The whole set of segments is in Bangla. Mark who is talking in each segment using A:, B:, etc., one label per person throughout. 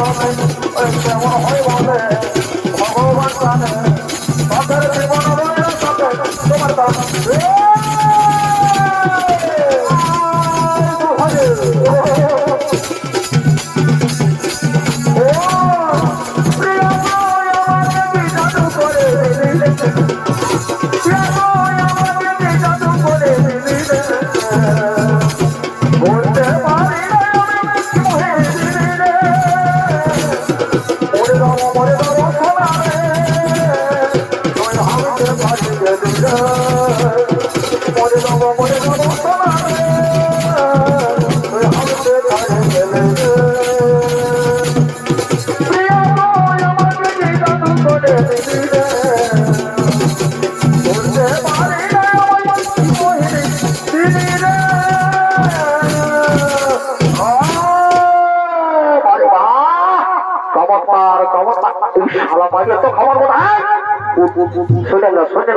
A: কেমন হয়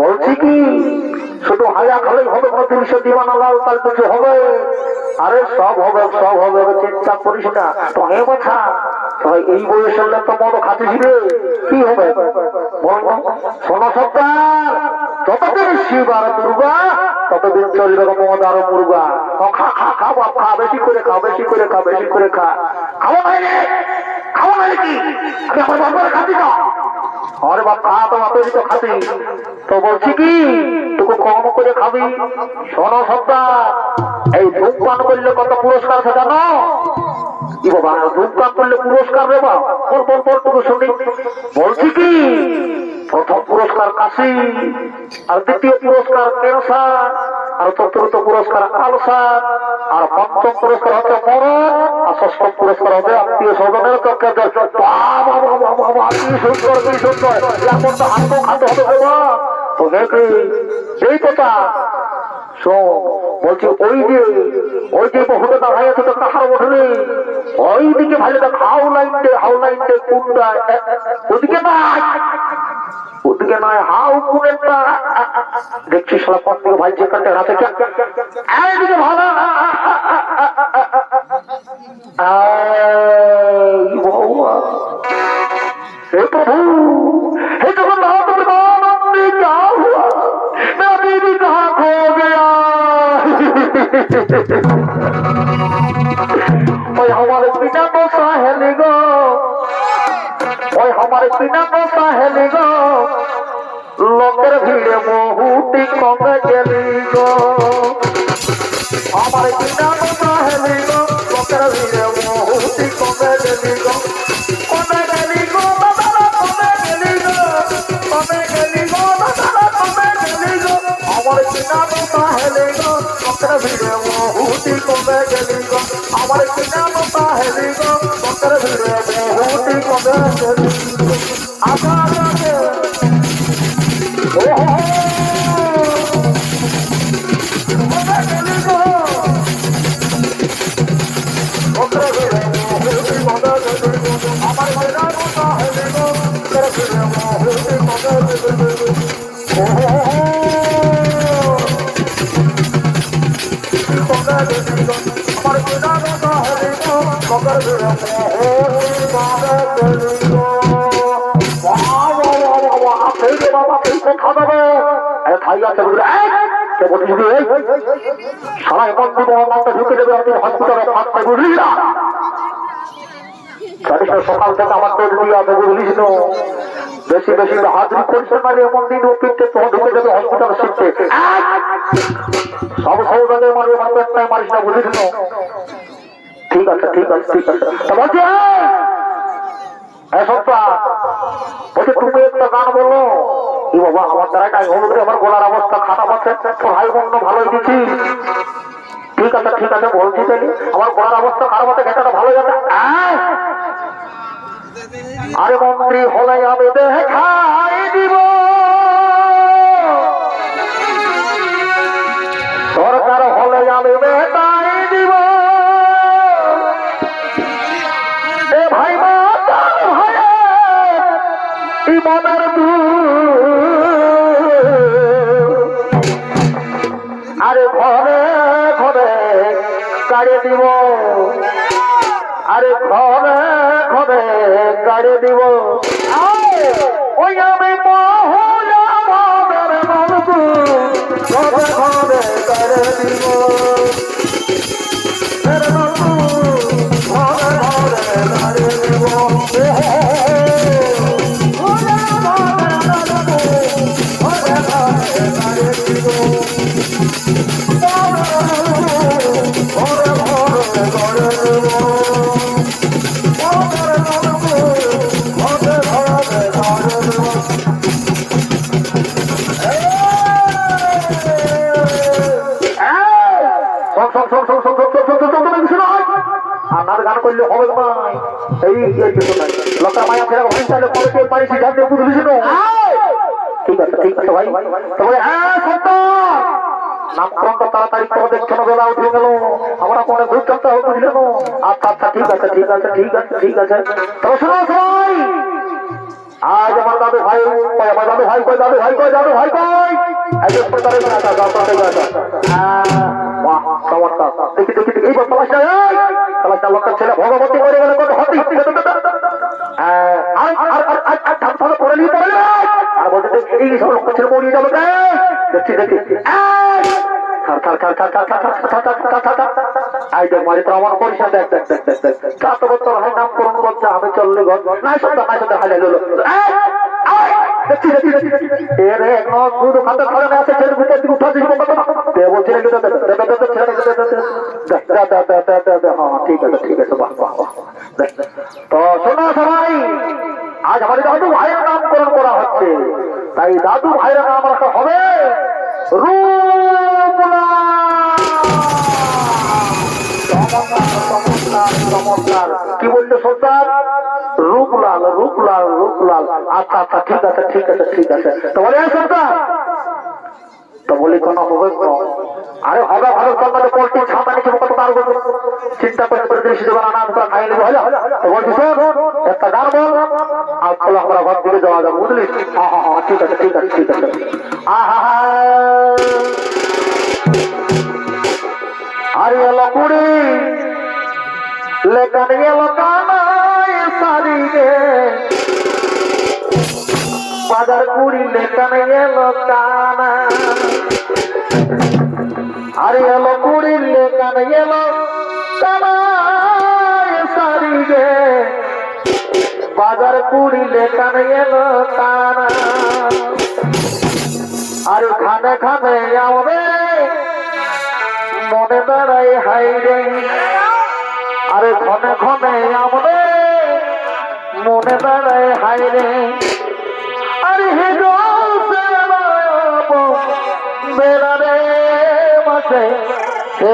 A: বলছি কি? শুধু হায়া খালেই হবে কোনো জিনিসের দিবানা লাল তার কিছু হবে? আরে সব হবে সব হবে চিন্তা করিস না। তো হে কথা এই বয়সের লোক তো মদ খাচ্ছিস রে কি হবে? শোনো সত্তার যতদিন শিব আর দুর্গা, ততদিন চলবে মদ আর মুরগা। খা খা খা, বাপ, খা, বেশি করে খা, বেশি করে খা, বেশি করে খা। খাওয়া রে খাব নাই কি? আমি আমার বাবার খাতি না আরে বাপ খা তো বাপেরই তো বলছি কি তোকে কম করে খাবি। শোনো সত্তা, এই ধূমপান করলে কত পুরস্কার আছে জানো? কি বাবা, ধূমপান করলে পুরস্কার রে বাবা বল বল বল তোকে শুনি। বলছি কি প্রথম পুরস্কার কাশি, আর দ্বিতীয় পুরস্কার ক্যান্সার, আর চতুর্থ পুরস্কার আলসার, আর পঞ্চম পুরস্কার আর পুরস্কার হবে, আত্মীয় স্বজনের চক্কের সেই কথা? শোন বলছি, ওই যে ওই যে বহুটা দাঁড়াই আছে, তো কাহার ওঠেনি ওই দিকে ভালো দেখ হাউ লাইনটে হাউ লাইনটে কোনটা ওদিকে নাই দিকে নয় হাউ করে দেখছি সারা পথ পুরো ভাই যেখানটা রাতে একদিকে ভালো। হে প্রভু, হে জগন্নাথ ব্রহ্মানন্দে যা হুয়া খো গয়া। সকাল থেকে আমার তো বুঝলিস না বেশি বেশি হাজরি করছে মানে এমন দিন ও পিঠে তোমার ঢুকে যাবে হসপিটাল শিখতে সব সৌদাগে মারবে মারবে একটাই মারিস না বুঝিস না ঠিক আছে ঠিক আছে ঠিক আছে এই সত্তা বলছি, তুমি একটা গান বলো। বাবা, আমার দ্বারা কাজ আমার গলার অবস্থা খারাপ আছে ভাই বন্ধ, ভালোই দিচ্ছি। ঠিক আছে ঠিক আছে, বলছি তাহলে আমার গলার অবস্থা খারাপ আছে ঘেটাটা ভালো যাবে! আরে মন্ত্রী হলে আমি দেখাই দিব। সরকার হলে আমি বেটাই দিব। ভাই মাতার ভাই ইমানের আরে এই এই কিছু নাই লোকের মায়া ফেরা ভাই তাহলে পরে সিদ্ধান্ত বুঝলিস না ঠিক আছে ঠিক আছে ভাই তবে হ্যাঁ সত্য নামকরণ তাড়াতাড়ি তো দেখছ না বেলা উঠে গেল আমরা কোনো দূর চলতে হবে বুঝলে আচ্ছা আচ্ছা ঠিক আছে ঠিক আছে ঠিক আছে ঠিক আছে তবে শোনো সবাই আজ আমার দাদু ভাই কই আমার দাদু ভাই কই দাদু ভাই কই দাদু ভাই কই একজন পতারে সাওয়াত্তা দেখি দেখি এই বল তালাশ না তালাশ না লোকটা ছেলে ভগবতী করে গেল কত হতি আর আর আর আর ঠাপ ঠাপ করে নিয়ে পড়ে আর বলতে এই সব লোকটা ছেলে মরিয়ে যাবে দেখছি দেখি আমি চললে ঘর নাই সন্ধ্যা নাই সন্ধ্যা হাজার এর এক নয় শুধু খাতা ধরে আছে ছেলে ভিতর তাই দাদু নাম রাখা হবে কি বলছো সর্দার? রূপলাল রূপলাল রূপলাল। আচ্ছা আচ্ছা ঠিক আছে ঠিক আছে ঠিক আছে। তো বলে সর্দার, তো বলি কোনো হবে। আরে হবে ভালো তোমাদের পোল্ট্রি ছাতা নিচে কত তার চিন্তা করে করে দৃষ্টি দেবার আনা তোরা খাই নেব হলো তো বলছি শোন একটা গান বল। আর চলো আমরা ঘর থেকে যাওয়া যাব, বুঝলি? হ্যাঁ হ্যাঁ হ্যাঁ ঠিক আছে ঠিক আছে ঠিক আছে। আহা আরে এলো কুড়ি। লেখান এলো কানায় সারি গে বাজার কুড়ি লেখান এলো কানা আরে লেখান এলো সারি গে বাজার কুড়ি লেখান এলো কানা আরে খানে খানে যাবে মনে দাঁড়াই হাই রে। আরে ঘনে ঘনে আমরে মনে দাঁড়ায় হাই রে। আরে হে গো বেড়া রে মাসে সে